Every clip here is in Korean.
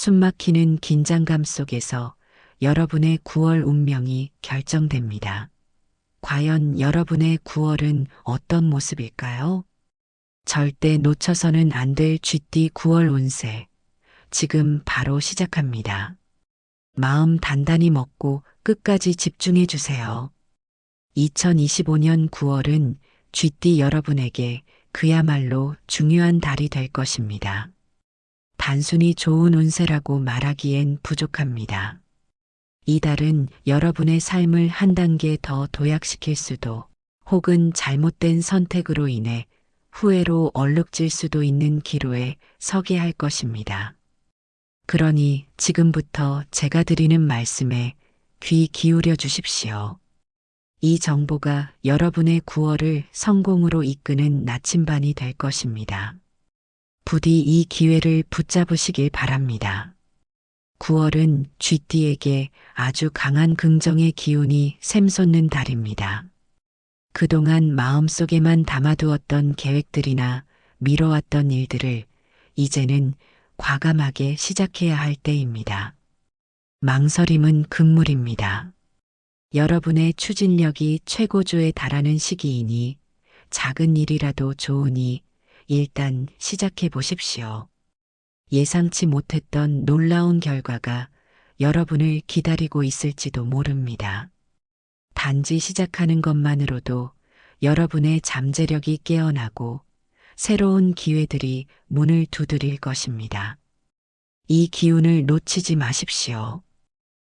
숨막히는 긴장감 속에서 여러분의 9월 운명이 결정됩니다. 과연 여러분의 9월은 어떤 모습일까요? 절대 놓쳐서는 안 될 쥐띠 9월 운세. 지금 바로 시작합니다. 마음 단단히 먹고 끝까지 집중해 주세요. 2025년 9월은 쥐띠 여러분에게 그야말로 중요한 달이 될 것입니다. 단순히 좋은 운세라고 말하기엔 부족합니다. 이 달은 여러분의 삶을 한 단계 더 도약시킬 수도 혹은 잘못된 선택으로 인해 후회로 얼룩질 수도 있는 기로에 서게 할 것입니다. 그러니 지금부터 제가 드리는 말씀에 귀 기울여 주십시오. 이 정보가 여러분의 9월을 성공으로 이끄는 나침반이 될 것입니다. 부디 이 기회를 붙잡으시길 바랍니다. 9월은 쥐띠에게 아주 강한 긍정의 기운이 샘솟는 달입니다. 그동안 마음속에만 담아두었던 계획들이나 미뤄왔던 일들을 이제는 과감하게 시작해야 할 때입니다. 망설임은 금물입니다. 여러분의 추진력이 최고조에 달하는 시기이니 작은 일이라도 좋으니 일단 시작해 보십시오. 예상치 못했던 놀라운 결과가 여러분을 기다리고 있을지도 모릅니다. 단지 시작하는 것만으로도 여러분의 잠재력이 깨어나고 새로운 기회들이 문을 두드릴 것입니다. 이 기운을 놓치지 마십시오.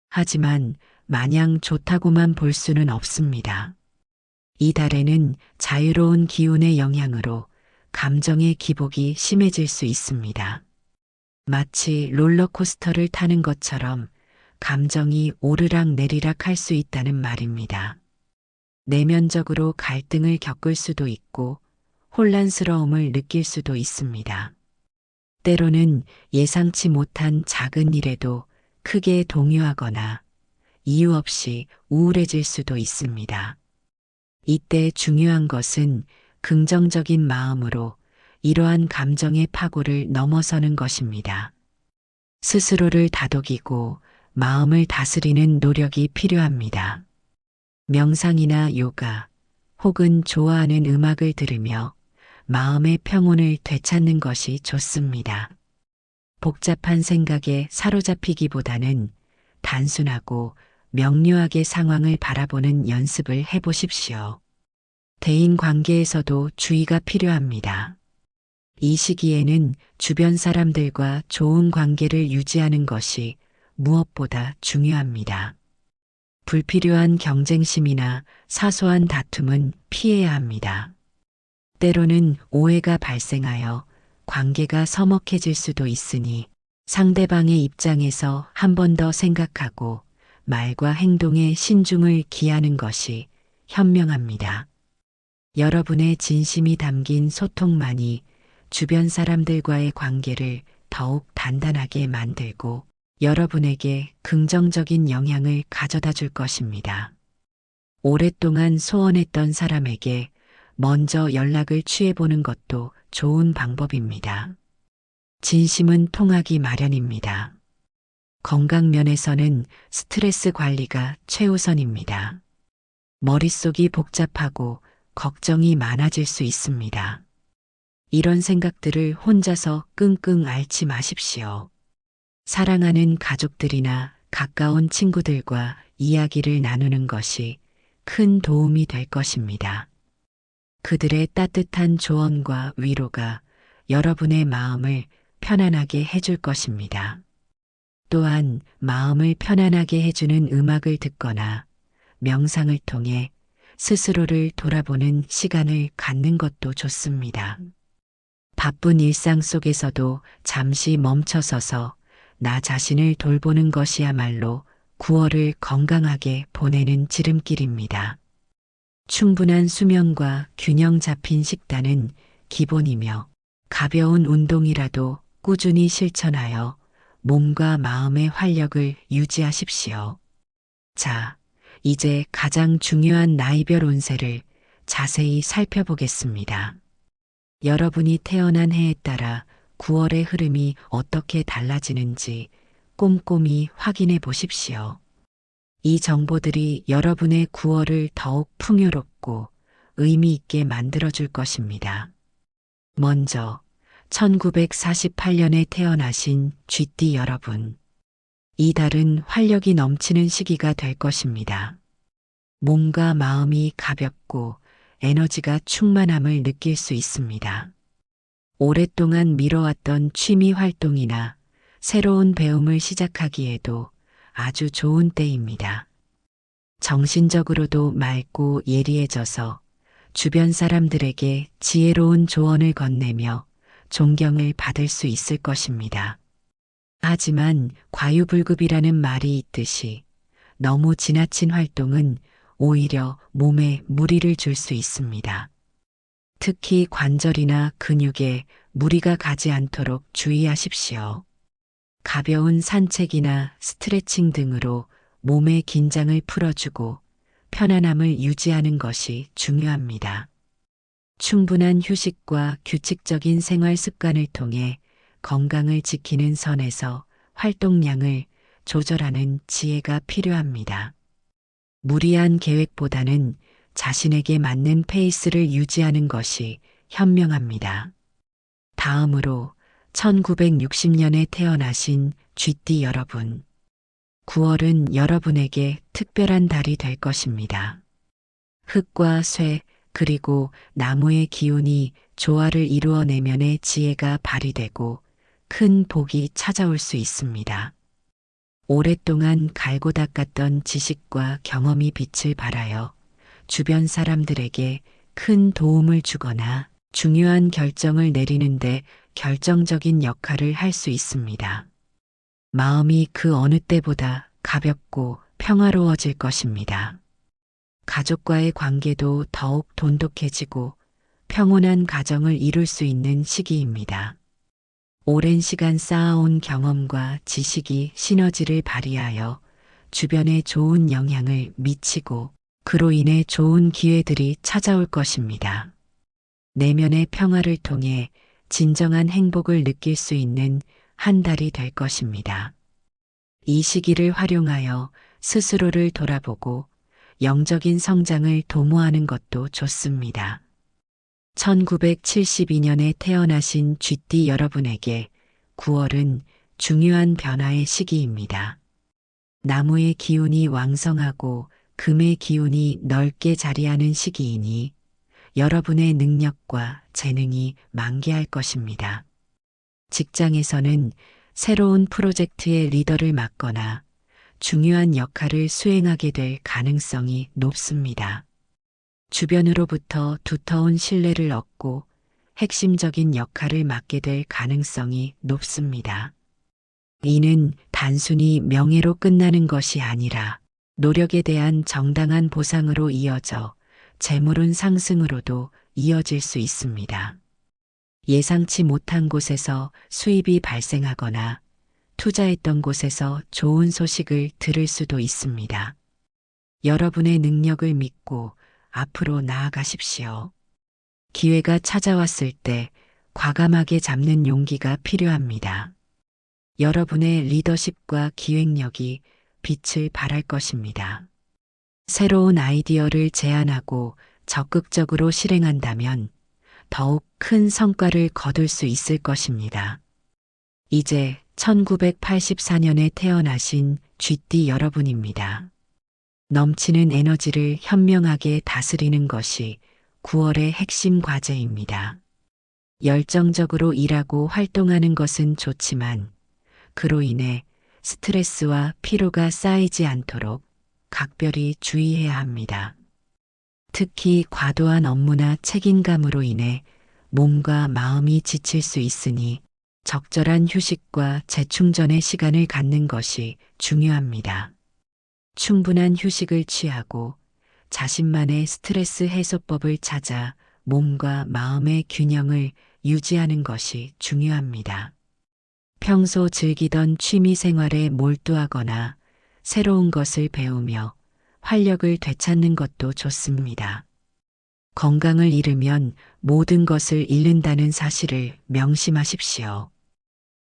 하지만 마냥 좋다고만 볼 수는 없습니다. 이 달에는 자유로운 기운의 영향으로 감정의 기복이 심해질 수 있습니다. 마치 롤러코스터를 타는 것처럼 감정이 오르락 내리락 할 수 있다는 말입니다. 내면적으로 갈등을 겪을 수도 있고 혼란스러움을 느낄 수도 있습니다. 때로는 예상치 못한 작은 일에도 크게 동요하거나 이유 없이 우울해질 수도 있습니다. 이때 중요한 것은 긍정적인 마음으로 이러한 감정의 파고를 넘어서는 것입니다. 스스로를 다독이고 마음을 다스리는 노력이 필요합니다. 명상이나 요가 혹은 좋아하는 음악을 들으며 마음의 평온을 되찾는 것이 좋습니다. 복잡한 생각에 사로잡히기보다는 단순하고 명료하게 상황을 바라보는 연습을 해보십시오. 대인 관계에서도 주의가 필요합니다. 이 시기에는 주변 사람들과 좋은 관계를 유지하는 것이 무엇보다 중요합니다. 불필요한 경쟁심이나 사소한 다툼은 피해야 합니다. 때로는 오해가 발생하여 관계가 서먹해질 수도 있으니 상대방의 입장에서 한 번 더 생각하고 말과 행동에 신중을 기하는 것이 현명합니다. 여러분의 진심이 담긴 소통만이 주변 사람들과의 관계를 더욱 단단하게 만들고 여러분에게 긍정적인 영향을 가져다 줄 것입니다. 오랫동안 소원했던 사람에게 먼저 연락을 취해보는 것도 좋은 방법입니다. 진심은 통하기 마련입니다. 건강 면에서는 스트레스 관리가 최우선입니다. 머릿속이 복잡하고 걱정이 많아질 수 있습니다. 이런 생각들을 혼자서 끙끙 앓지 마십시오. 사랑하는 가족들이나 가까운 친구들과 이야기를 나누는 것이 큰 도움이 될 것입니다. 그들의 따뜻한 조언과 위로가 여러분의 마음을 편안하게 해줄 것입니다. 또한 마음을 편안하게 해주는 음악을 듣거나 명상을 통해 스스로를 돌아보는 시간을 갖는 것도 좋습니다. 바쁜 일상 속에서도 잠시 멈춰서서 나 자신을 돌보는 것이야말로 9월을 건강하게 보내는 지름길입니다. 충분한 수면과 균형 잡힌 식단은 기본이며 가벼운 운동이라도 꾸준히 실천하여 몸과 마음의 활력을 유지하십시오. 자, 이제 가장 중요한 나이별 운세를 자세히 살펴보겠습니다. 여러분이 태어난 해에 따라 9월의 흐름이 어떻게 달라지는지 꼼꼼히 확인해 보십시오. 이 정보들이 여러분의 9월을 더욱 풍요롭고 의미 있게 만들어줄 것입니다. 먼저 1948년에 태어나신 쥐띠 여러분. 이 달은 활력이 넘치는 시기가 될 것입니다. 몸과 마음이 가볍고 에너지가 충만함을 느낄 수 있습니다. 오랫동안 미뤄왔던 취미 활동이나 새로운 배움을 시작하기에도 아주 좋은 때입니다. 정신적으로도 맑고 예리해져서 주변 사람들에게 지혜로운 조언을 건네며 존경을 받을 수 있을 것입니다. 하지만 과유불급이라는 말이 있듯이 너무 지나친 활동은 오히려 몸에 무리를 줄 수 있습니다. 특히 관절이나 근육에 무리가 가지 않도록 주의하십시오. 가벼운 산책이나 스트레칭 등으로 몸의 긴장을 풀어주고 편안함을 유지하는 것이 중요합니다. 충분한 휴식과 규칙적인 생활 습관을 통해 건강을 지키는 선에서 활동량을 조절하는 지혜가 필요합니다. 무리한 계획보다는 자신에게 맞는 페이스를 유지하는 것이 현명합니다. 다음으로 1960년에 태어나신 쥐띠 여러분. 9월은 여러분에게 특별한 달이 될 것입니다. 흙과 쇠, 그리고 나무의 기운이 조화를 이루어 내면의 지혜가 발휘되고 큰 복이 찾아올 수 있습니다. 오랫동안 갈고 닦았던 지식과 경험이 빛을 발하여 주변 사람들에게 큰 도움을 주거나 중요한 결정을 내리는데 결정적인 역할을 할 수 있습니다. 마음이 그 어느 때보다 가볍고 평화로워질 것입니다. 가족과의 관계도 더욱 돈독해지고 평온한 가정을 이룰 수 있는 시기입니다. 오랜 시간 쌓아온 경험과 지식이 시너지를 발휘하여 주변에 좋은 영향을 미치고 그로 인해 좋은 기회들이 찾아올 것입니다. 내면의 평화를 통해 진정한 행복을 느낄 수 있는 한 달이 될 것입니다. 이 시기를 활용하여 스스로를 돌아보고 영적인 성장을 도모하는 것도 좋습니다. 1972년에 태어나신 쥐띠 여러분에게 9월은 중요한 변화의 시기입니다. 나무의 기운이 왕성하고 금의 기운이 넓게 자리하는 시기이니 여러분의 능력과 재능이 만개할 것입니다. 직장에서는 새로운 프로젝트의 리더를 맡거나 중요한 역할을 수행하게 될 가능성이 높습니다. 주변으로부터 두터운 신뢰를 얻고 핵심적인 역할을 맡게 될 가능성이 높습니다. 이는 단순히 명예로 끝나는 것이 아니라 노력에 대한 정당한 보상으로 이어져 재물운 상승으로도 이어질 수 있습니다. 예상치 못한 곳에서 수입이 발생하거나 투자했던 곳에서 좋은 소식을 들을 수도 있습니다. 여러분의 능력을 믿고 앞으로 나아가십시오. 기회가 찾아왔을 때 과감하게 잡는 용기가 필요합니다. 여러분의 리더십과 기획력이 빛을 발할 것입니다. 새로운 아이디어를 제안하고 적극적으로 실행한다면 더욱 큰 성과를 거둘 수 있을 것입니다. 이제 1984년에 태어나신 쥐띠 여러분입니다. 넘치는 에너지를 현명하게 다스리는 것이 9월의 핵심 과제입니다. 열정적으로 일하고 활동하는 것은 좋지만 그로 인해 스트레스와 피로가 쌓이지 않도록 각별히 주의해야 합니다. 특히 과도한 업무나 책임감으로 인해 몸과 마음이 지칠 수 있으니 적절한 휴식과 재충전의 시간을 갖는 것이 중요합니다. 충분한 휴식을 취하고 자신만의 스트레스 해소법을 찾아 몸과 마음의 균형을 유지하는 것이 중요합니다. 평소 즐기던 취미 생활에 몰두하거나 새로운 것을 배우며 활력을 되찾는 것도 좋습니다. 건강을 잃으면 모든 것을 잃는다는 사실을 명심하십시오.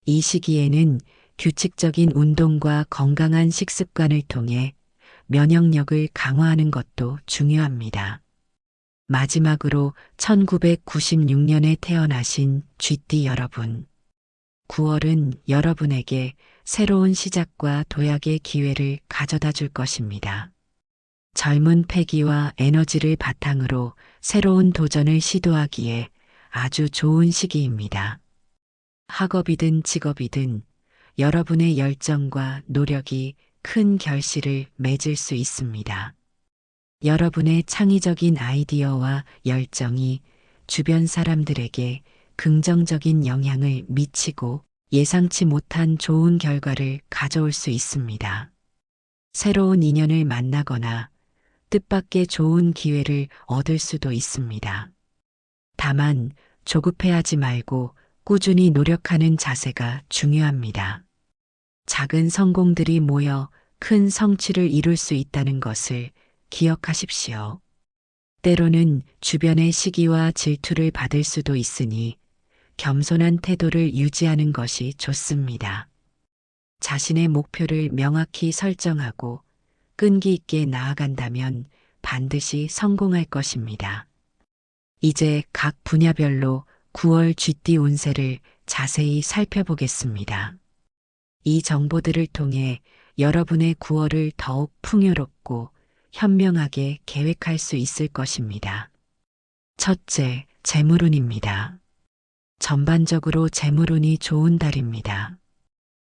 이 시기에는 규칙적인 운동과 건강한 식습관을 통해 면역력을 강화하는 것도 중요합니다. 마지막으로 1996년에 태어나신 쥐띠 여러분. 9월은 여러분에게 새로운 시작과 도약의 기회를 가져다 줄 것입니다. 젊은 패기와 에너지를 바탕으로 새로운 도전을 시도하기에 아주 좋은 시기입니다. 학업이든 직업이든 여러분의 열정과 노력이 큰 결실을 맺을 수 있습니다. 여러분의 창의적인 아이디어와 열정이 주변 사람들에게 긍정적인 영향을 미치고 예상치 못한 좋은 결과를 가져올 수 있습니다. 새로운 인연을 만나거나 뜻밖의 좋은 기회를 얻을 수도 있습니다. 다만 조급해하지 말고 꾸준히 노력하는 자세가 중요합니다. 작은 성공들이 모여 큰 성취를 이룰 수 있다는 것을 기억하십시오. 때로는 주변의 시기와 질투를 받을 수도 있으니 겸손한 태도를 유지하는 것이 좋습니다. 자신의 목표를 명확히 설정하고 끈기 있게 나아간다면 반드시 성공할 것입니다. 이제 각 분야별로 9월 쥐띠 운세를 자세히 살펴보겠습니다. 이 정보들을 통해 여러분의 9월을 더욱 풍요롭고 현명하게 계획할 수 있을 것입니다. 첫째, 재물운입니다. 전반적으로 재물운이 좋은 달입니다.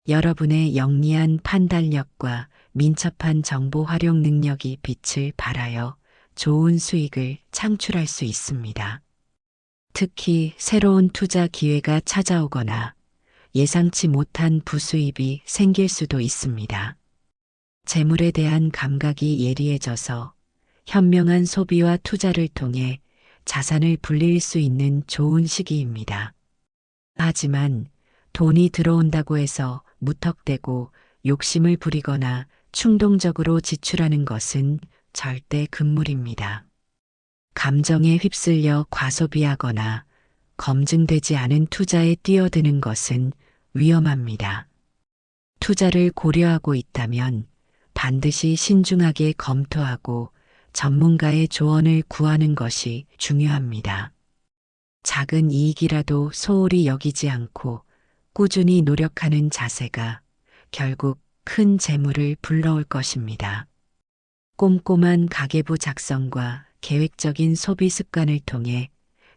여러분의 영리한 판단력과 민첩한 정보 활용 능력이 빛을 발하여 좋은 수익을 창출할 수 있습니다. 특히 새로운 투자 기회가 찾아오거나 예상치 못한 부수입이 생길 수도 있습니다. 재물에 대한 감각이 예리해져서 현명한 소비와 투자를 통해 자산을 불릴 수 있는 좋은 시기입니다. 하지만 돈이 들어온다고 해서 무턱대고 욕심을 부리거나 충동적으로 지출하는 것은 절대 금물입니다. 감정에 휩쓸려 과소비하거나 검증되지 않은 투자에 뛰어드는 것은 위험합니다. 투자를 고려하고 있다면 반드시 신중하게 검토하고 전문가의 조언을 구하는 것이 중요합니다. 작은 이익이라도 소홀히 여기지 않고 꾸준히 노력하는 자세가 결국 큰 재물을 불러올 것입니다. 꼼꼼한 가계부 작성과 계획적인 소비 습관을 통해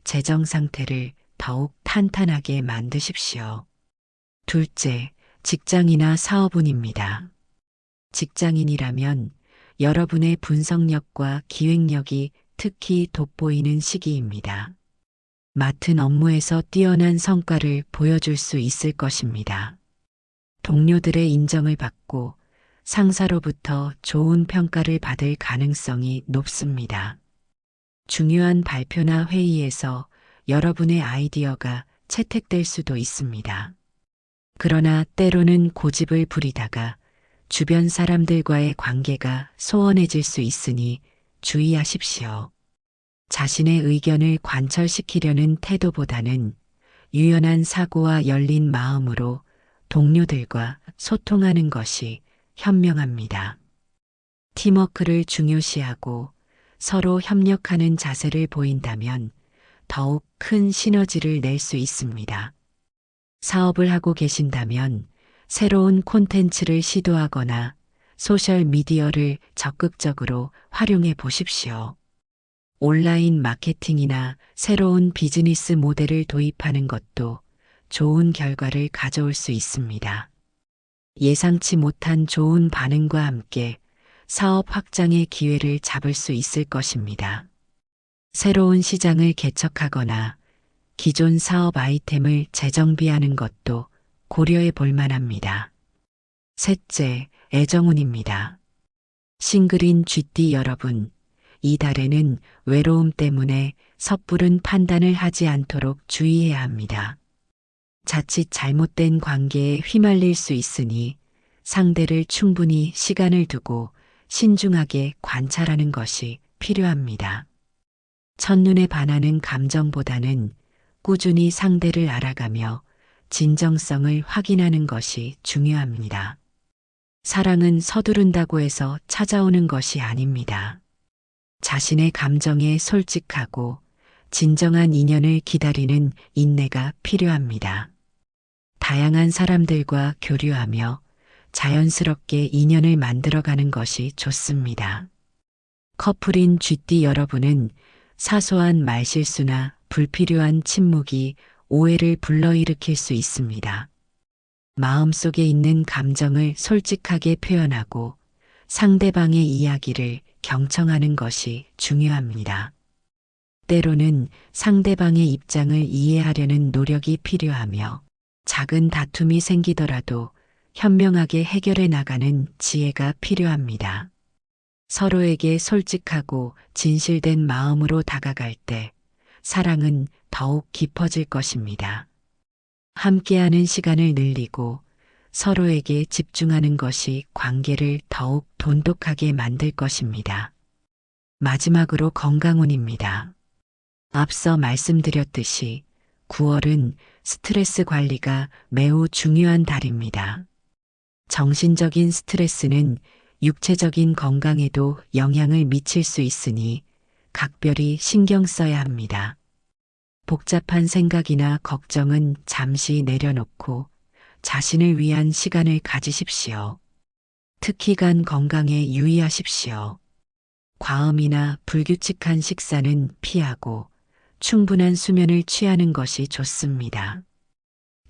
재정 상태를 더욱 탄탄하게 만드십시오. 둘째, 직장이나 사업운입니다. 직장인이라면 여러분의 분석력과 기획력이 특히 돋보이는 시기입니다. 맡은 업무에서 뛰어난 성과를 보여줄 수 있을 것입니다. 동료들의 인정을 받고 상사로부터 좋은 평가를 받을 가능성이 높습니다. 중요한 발표나 회의에서 여러분의 아이디어가 채택될 수도 있습니다. 그러나 때로는 고집을 부리다가 주변 사람들과의 관계가 소원해질 수 있으니 주의하십시오. 자신의 의견을 관철시키려는 태도보다는 유연한 사고와 열린 마음으로 동료들과 소통하는 것이 현명합니다. 팀워크를 중요시하고 서로 협력하는 자세를 보인다면 더욱 큰 시너지를 낼 수 있습니다. 사업을 하고 계신다면 새로운 콘텐츠를 시도하거나 소셜 미디어를 적극적으로 활용해 보십시오. 온라인 마케팅이나 새로운 비즈니스 모델을 도입하는 것도 좋은 결과를 가져올 수 있습니다. 예상치 못한 좋은 반응과 함께 사업 확장의 기회를 잡을 수 있을 것입니다. 새로운 시장을 개척하거나 기존 사업 아이템을 재정비하는 것도 고려해 볼 만합니다. 셋째, 애정운입니다. 싱글인 쥐띠 여러분, 이 달에는 외로움 때문에 섣부른 판단을 하지 않도록 주의해야 합니다. 자칫 잘못된 관계에 휘말릴 수 있으니 상대를 충분히 시간을 두고 신중하게 관찰하는 것이 필요합니다. 첫눈에 반하는 감정보다는 꾸준히 상대를 알아가며 진정성을 확인하는 것이 중요합니다. 사랑은 서두른다고 해서 찾아오는 것이 아닙니다. 자신의 감정에 솔직하고 진정한 인연을 기다리는 인내가 필요합니다. 다양한 사람들과 교류하며 자연스럽게 인연을 만들어가는 것이 좋습니다. 커플인 쥐띠 여러분은 사소한 말실수나 불필요한 침묵이 오해를 불러일으킬 수 있습니다. 마음속에 있는 감정을 솔직하게 표현하고 상대방의 이야기를 경청하는 것이 중요합니다. 때로는 상대방의 입장을 이해하려는 노력이 필요하며 작은 다툼이 생기더라도 현명하게 해결해 나가는 지혜가 필요합니다. 서로에게 솔직하고 진실된 마음으로 다가갈 때 사랑은 더욱 깊어질 것입니다. 함께하는 시간을 늘리고 서로에게 집중하는 것이 관계를 더욱 돈독하게 만들 것입니다. 마지막으로 건강운입니다. 앞서 말씀드렸듯이 9월은 스트레스 관리가 매우 중요한 달입니다. 정신적인 스트레스는 육체적인 건강에도 영향을 미칠 수 있으니 각별히 신경 써야 합니다. 복잡한 생각이나 걱정은 잠시 내려놓고 자신을 위한 시간을 가지십시오. 특히 간 건강에 유의하십시오. 과음이나 불규칙한 식사는 피하고 충분한 수면을 취하는 것이 좋습니다.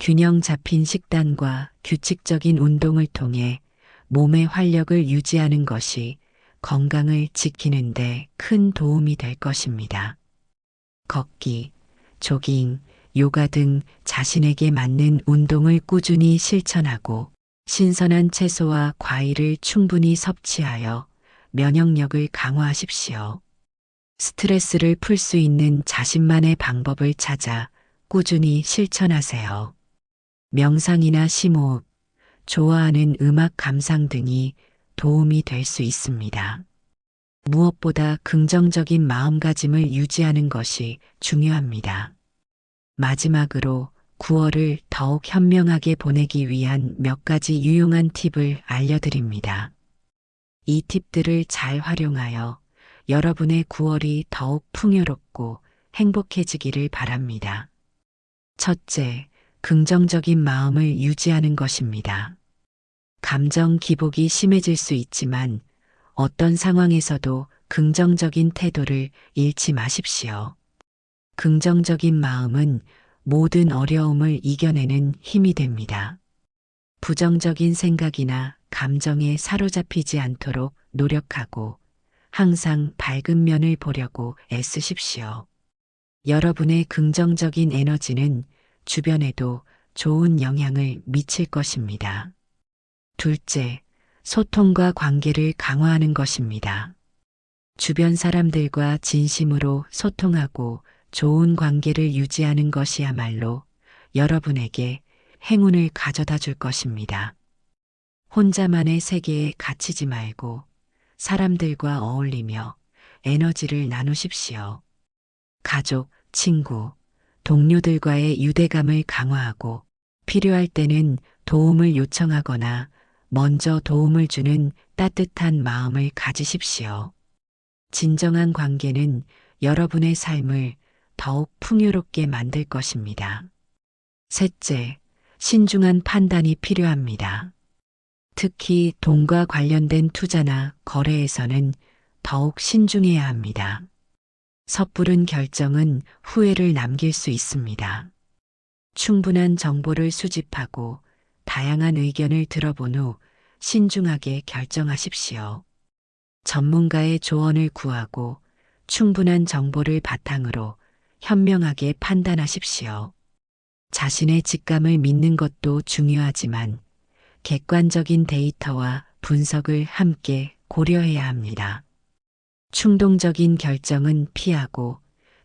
균형 잡힌 식단과 규칙적인 운동을 통해 몸의 활력을 유지하는 것이 건강을 지키는데 큰 도움이 될 것입니다. 걷기, 조깅, 요가 등 자신에게 맞는 운동을 꾸준히 실천하고 신선한 채소와 과일을 충분히 섭취하여 면역력을 강화하십시오. 스트레스를 풀 수 있는 자신만의 방법을 찾아 꾸준히 실천하세요. 명상이나 심호흡, 좋아하는 음악 감상 등이 도움이 될 수 있습니다. 무엇보다 긍정적인 마음가짐을 유지하는 것이 중요합니다. 마지막으로 9월을 더욱 현명하게 보내기 위한 몇 가지 유용한 팁을 알려드립니다. 이 팁들을 잘 활용하여 여러분의 9월이 더욱 풍요롭고 행복해지기를 바랍니다. 첫째, 긍정적인 마음을 유지하는 것입니다. 감정 기복이 심해질 수 있지만 어떤 상황에서도 긍정적인 태도를 잃지 마십시오. 긍정적인 마음은 모든 어려움을 이겨내는 힘이 됩니다. 부정적인 생각이나 감정에 사로잡히지 않도록 노력하고 항상 밝은 면을 보려고 애쓰십시오. 여러분의 긍정적인 에너지는 주변에도 좋은 영향을 미칠 것입니다. 둘째, 소통과 관계를 강화하는 것입니다. 주변 사람들과 진심으로 소통하고 좋은 관계를 유지하는 것이야말로 여러분에게 행운을 가져다 줄 것입니다. 혼자만의 세계에 갇히지 말고 사람들과 어울리며 에너지를 나누십시오. 가족, 친구, 동료들과의 유대감을 강화하고 필요할 때는 도움을 요청하거나 먼저 도움을 주는 따뜻한 마음을 가지십시오. 진정한 관계는 여러분의 삶을 더욱 풍요롭게 만들 것입니다. 셋째, 신중한 판단이 필요합니다. 특히 돈과 관련된 투자나 거래에서는 더욱 신중해야 합니다. 섣부른 결정은 후회를 남길 수 있습니다. 충분한 정보를 수집하고 다양한 의견을 들어본 후 신중하게 결정하십시오. 전문가의 조언을 구하고 충분한 정보를 바탕으로 현명하게 판단하십시오. 자신의 직감을 믿는 것도 중요하지만 객관적인 데이터와 분석을 함께 고려해야 합니다. 충동적인 결정은 피하고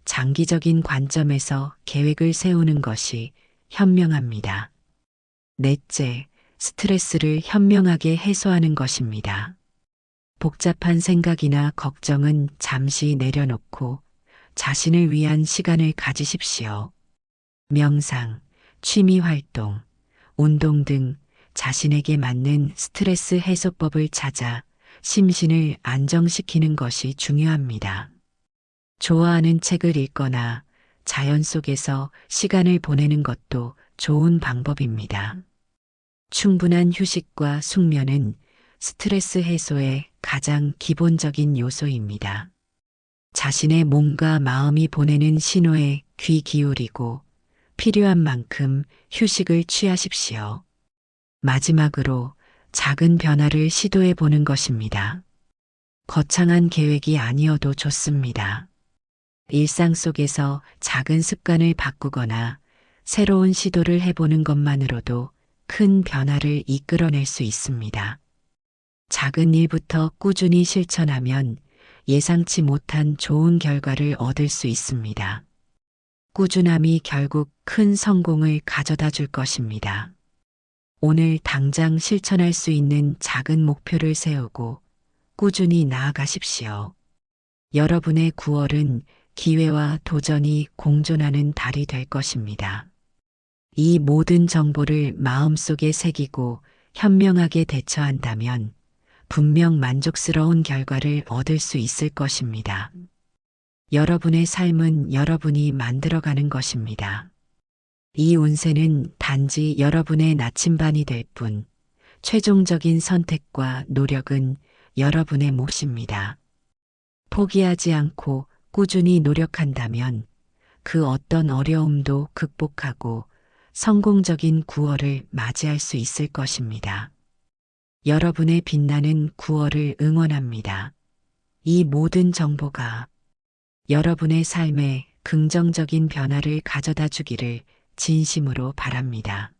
장기적인 관점에서 계획을 세우는 것이 현명합니다. 넷째, 스트레스를 현명하게 해소하는 것입니다. 복잡한 생각이나 걱정은 잠시 내려놓고 자신을 위한 시간을 가지십시오. 명상, 취미 활동, 운동 등 자신에게 맞는 스트레스 해소법을 찾아 심신을 안정시키는 것이 중요합니다. 좋아하는 책을 읽거나 자연 속에서 시간을 보내는 것도 좋은 방법입니다. 충분한 휴식과 숙면은 스트레스 해소의 가장 기본적인 요소입니다. 자신의 몸과 마음이 보내는 신호에 귀 기울이고 필요한 만큼 휴식을 취하십시오. 마지막으로 작은 변화를 시도해 보는 것입니다. 거창한 계획이 아니어도 좋습니다. 일상 속에서 작은 습관을 바꾸거나 새로운 시도를 해보는 것만으로도 큰 변화를 이끌어낼 수 있습니다. 작은 일부터 꾸준히 실천하면 예상치 못한 좋은 결과를 얻을 수 있습니다. 꾸준함이 결국 큰 성공을 가져다 줄 것입니다. 오늘 당장 실천할 수 있는 작은 목표를 세우고 꾸준히 나아가십시오. 여러분의 9월은 기회와 도전이 공존하는 달이 될 것입니다. 이 모든 정보를 마음속에 새기고 현명하게 대처한다면 분명 만족스러운 결과를 얻을 수 있을 것입니다. 여러분의 삶은 여러분이 만들어가는 것입니다. 이 운세는 단지 여러분의 나침반이 될 뿐, 최종적인 선택과 노력은 여러분의 몫입니다. 포기하지 않고 꾸준히 노력한다면 그 어떤 어려움도 극복하고 성공적인 9월을 맞이할 수 있을 것입니다. 여러분의 빛나는 9월을 응원합니다. 이 모든 정보가 여러분의 삶에 긍정적인 변화를 가져다 주기를 진심으로 바랍니다.